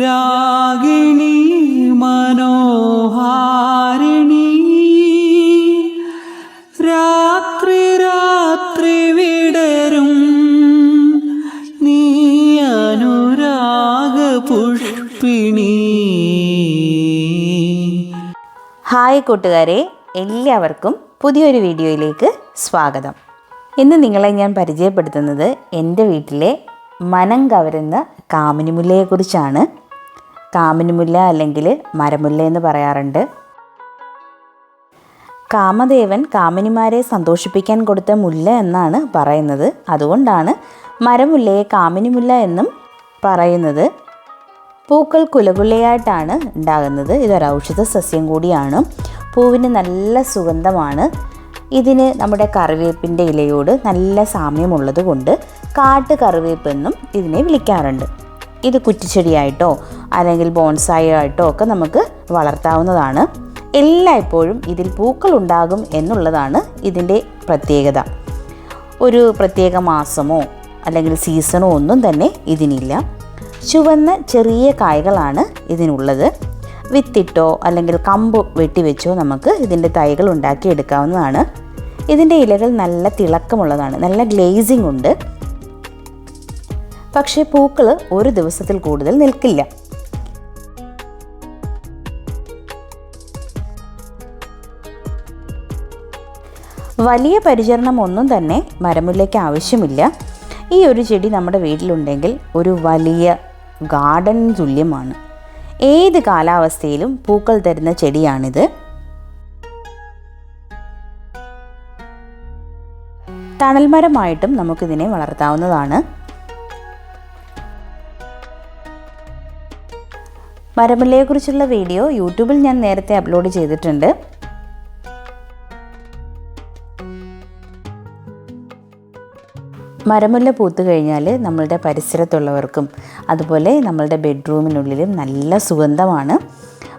രാഗിണി മനോഹാരിണി രാത്രി രാത്രി വിടരും നീ അനുരാഗ പുഷ്പിണി. ഹായ് കൂട്ടുകാരെ എല്ലാവർക്കും പുതിയൊരു വീഡിയോയിലേക്ക് സ്വാഗതം. ഇന്ന് നിങ്ങളെ ഞാൻ പരിചയപ്പെടുത്തുന്നത് എന്റെ വീട്ടിലെ മനം കവരുന്ന കാമിനിമുല്ലയെക്കുറിച്ചാണ്. കാമിനിമുല്ല അല്ലെങ്കിൽ മരമുല്ല എന്ന് പറയാറുണ്ട്. കാമദേവൻ കാമിനിമാരെ സന്തോഷിപ്പിക്കാൻ കൊടുത്ത മുല്ല എന്നാണ് പറയുന്നത്. അതുകൊണ്ടാണ് മരമുല്ലയെ കാമിനിമുല്ല എന്നും പറയുന്നത്. പൂക്കൾ കുലകുലയായിട്ടാണ് ഉണ്ടാകുന്നത്. ഇതൊരു ഔഷധ സസ്യം കൂടിയാണ്. പൂവിന് നല്ല സുഗന്ധമാണ്. ഇതിന് നമ്മുടെ കറിവേപ്പിന്റെ ഇലയോട് നല്ല സാമ്യമുള്ളത് കൊണ്ട് കാട്ട് ഇതിനെ വിളിക്കാറുണ്ട്. ഇത് കുറ്റിച്ചെടിയായിട്ടോ അല്ലെങ്കിൽ ബോൺസായി ആയിട്ടോ ഒക്കെ നമുക്ക് വളർത്താവുന്നതാണ്. എല്ലായ്പ്പോഴും ഇതിൽ പൂക്കൾ ഉണ്ടാകും എന്നുള്ളതാണ് ഇതിന്റെ പ്രത്യേകത. ഒരു പ്രത്യേക മാസമോ അല്ലെങ്കിൽ സീസണോ ഒന്നും തന്നെ ഇതിനില്ല. ചുവന്ന ചെറിയ കായകളാണ് ഇതിനുള്ളത്. വിത്തിട്ടോ അല്ലെങ്കിൽ കമ്പ് വെട്ടിവെച്ചോ നമുക്ക് ഇതിന്റെ തൈകൾ ഉണ്ടാക്കിയെടുക്കാവുന്നതാണ്. ഇതിന്റെ ഇലകൾ നല്ല തിളക്കമുള്ളതാണ്. നല്ല ഗ്ലേസിംഗ് ഉണ്ട്. പക്ഷേ പൂക്കൾ ഒരു ദിവസത്തിൽ കൂടുതൽ നിൽക്കില്ല. വലിയ പരിചരണം ഒന്നും തന്നെ മരമുല്ലയ്ക്ക് ആവശ്യമില്ല. ഈ ഒരു ചെടി നമ്മുടെ വീട്ടിലുണ്ടെങ്കിൽ ഒരു വലിയ ഗാർഡൻ തുല്യമാണ്. ഏത് കാലാവസ്ഥയിലും പൂക്കൾ തരുന്ന ചെടിയാണിത്. തണൽമരമായിട്ടും നമുക്കിതിനെ വളർത്താവുന്നതാണ്. മരമുല്ലയെക്കുറിച്ചുള്ള വീഡിയോ യൂട്യൂബിൽ ഞാൻ നേരത്തെ അപ്ലോഡ് ചെയ്തിട്ടുണ്ട്. മരമുല്ല പൂത്ത് കഴിഞ്ഞാൽ നമ്മളുടെ പരിസരത്തുള്ളവർക്കും അതുപോലെ നമ്മളുടെ ബെഡ്റൂമിനുള്ളിലും നല്ല സുഗന്ധമാണ്.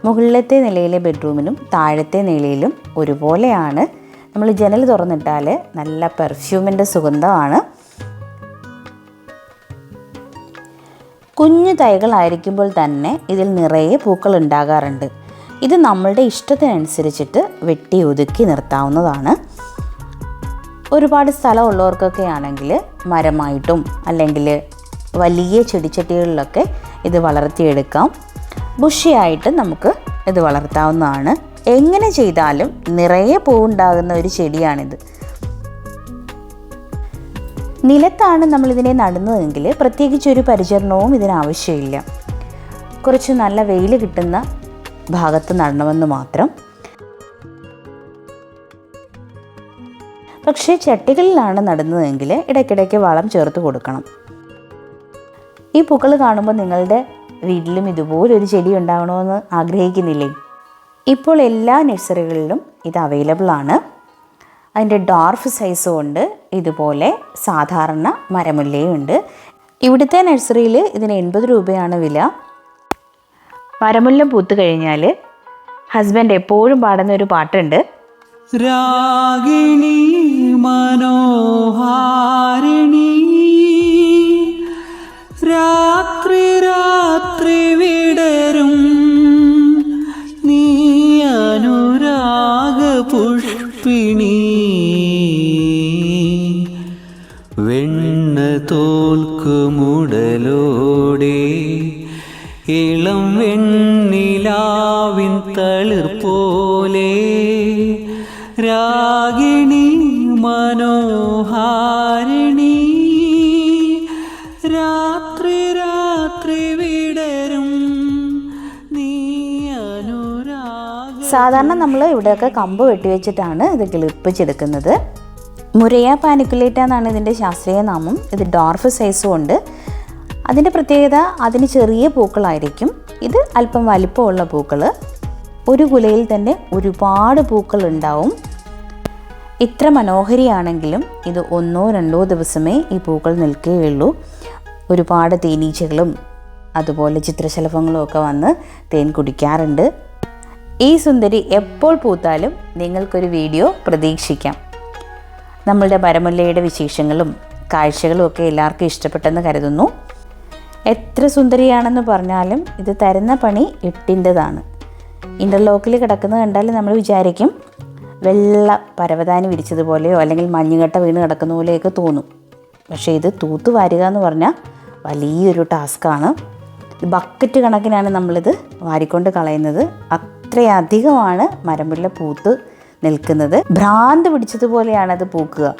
മുകളിലത്തെ നിലയിലെ ബെഡ്റൂമിനും താഴത്തെ നിലയിലും ഒരുപോലെയാണ്. നമ്മൾ ജനൽ തുറന്നിട്ടാൽ നല്ല പെർഫ്യൂമിന്റെ സുഗന്ധമാണ്. കുഞ്ഞു തൈകളായിരിക്കുമ്പോൾ തന്നെ ഇതിൽ നിറയെ പൂക്കൾ ഉണ്ടാകാറുണ്ട്. ഇത് നമ്മളുടെ ഇഷ്ടത്തിനനുസരിച്ചിട്ട് വെട്ടി ഒതുക്കി നിർത്താവുന്നതാണ്. ഒരുപാട് സ്ഥലമുള്ളവർക്കൊക്കെ ആണെങ്കിൽ മരമായിട്ടും അല്ലെങ്കിൽ വലിയ ചെടിച്ചട്ടികളിലൊക്കെ ഇത് വളർത്തിയെടുക്കാം. ബുഷിയായിട്ട് നമുക്ക് ഇത് വളർത്താവുന്നതാണ്. എങ്ങനെ ചെയ്താലും നിറയെ പൂവുണ്ടാകുന്ന ഒരു ചെടിയാണിത്. നിലത്താണ് നമ്മൾ നമ്മളിതിനെ നടുന്നതെങ്കിൽ പ്രത്യേകിച്ച് ഒരു പരിചരണവും ഇതിനാവശ്യമില്ല കുറച്ച് നല്ല വെയിൽ കിട്ടുന്ന ഭാഗത്ത് നടണമെന്ന് മാത്രം. പക്ഷേ ചട്ടികളിലാണ് നടുന്നതെങ്കിൽ ഇടയ്ക്കിടയ്ക്ക് വളം ചേർത്ത് കൊടുക്കണം. ഈ പൂക്കൾ കാണുമ്പോൾ നിങ്ങളുടെ വീട്ടിലും ഇതുപോലൊരു ചെടി ഉണ്ടാകണമെന്ന് ആഗ്രഹിക്കുന്നില്ലേ? ഇപ്പോൾ എല്ലാ നഴ്സറികളിലും ഇത് അവൈലബിൾ ആണ്. അതിന്റെ ഡോർഫ് സൈസും ഉണ്ട് ഇതുപോലെ സാധാരണ മരമുല്ലയും ഉണ്ട്. ഇവിടുത്തെ നഴ്സറിയിൽ ഇതിന് എൺപത് രൂപയാണ് വില. മരമുല്ല പൂത്ത് കഴിഞ്ഞാൽ ഹസ്ബൻഡ് എപ്പോഴും പാടുന്ന ഒരു പാട്ടുണ്ട്. രാഗിണി മനോഹാരിണി പുഷ്പിണി വെണ്ണ തോൽക്കുമുടലോടെ ഇളം വെണ്ണിലാവിൻ തളിർ പോലെ രാഗിണി മനോഹാരിണി രാത്രി രാത്രി സാധാരണ നമ്മൾ ഇവിടെയൊക്കെ കമ്പ് വെട്ടി വെച്ചിട്ടാണ് ഇത് കിളിപ്പിച്ചെടുക്കുന്നത് മുരയ പാനിക്കുലേറ്റ എന്നാണ് ഇതിന്റെ ശാസ്ത്രീയ നാമം. ഇത് ഡോർഫ് സൈസും ഉണ്ട്. അതിന്റെ പ്രത്യേകത അതിന് ചെറിയ പൂക്കളായിരിക്കും. ഇത് അല്പം വലിപ്പമുള്ള പൂക്കൾ ഒരു കുലയിൽ തന്നെ ഒരുപാട് പൂക്കൾ ഉണ്ടാവും. ഇത്ര മനോഹരിയാണെങ്കിലും ഇത് ഒന്നോ രണ്ടോ ദിവസമേ ഈ പൂക്കൾ നിൽക്കുകയുള്ളൂ. ഒരുപാട് തേനീച്ചകളും അതുപോലെ ചിത്രശലഭങ്ങളും ഒക്കെ വന്ന് തേൻ കുടിക്കാറുണ്ട്. ഈ സുന്ദരി എപ്പോൾ പൂത്താലും നിങ്ങൾക്കൊരു വീഡിയോ പ്രതീക്ഷിക്കാം. നമ്മളുടെ മരമുല്ലയുടെ വിശേഷങ്ങളും കാഴ്ചകളും ഒക്കെ എല്ലാവർക്കും ഇഷ്ടപ്പെട്ടെന്ന് കരുതുന്നു. എത്ര സുന്ദരിയാണെന്ന് പറഞ്ഞാലും ഇത് തരുന്ന പണി എട്ടിന്റെതാണ്. ഇന്റർലോക്കിൽ കിടക്കുന്നത് കണ്ടാൽ നമ്മൾ വിചാരിക്കും വെള്ള പരവതാനി വിരിച്ചതുപോലെയോ അല്ലെങ്കിൽ മഞ്ഞുകട്ട വീണ് കിടക്കുന്ന പോലെയൊക്കെ തോന്നും. പക്ഷേ ഇത് തൂത്ത് വാരുക എന്ന് പറഞ്ഞാൽ വലിയൊരു ടാസ്ക്കാണ് ബക്കറ്റ് കണക്കിനാണ് നമ്മളിത് വാരിക്കൊണ്ട് കളയുന്നത്. അത്രയധികമാണ് മരമുല്ല പൂത്ത് നിൽക്കുന്നത്. ഭ്രാന്ത് പിടിച്ചതുപോലെയാണ് അത് പൂക്കുക.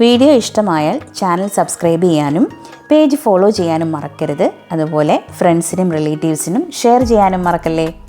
വീഡിയോ ഇഷ്ടമായാൽ ചാനൽ സബ്സ്ക്രൈബ് ചെയ്യാനും പേജ് ഫോളോ ചെയ്യാനും മറക്കരുത്. അതുപോലെ ഫ്രണ്ട്സിനും റിലേറ്റീവ്സിനും ഷെയർ ചെയ്യാനും മറക്കല്ലേ?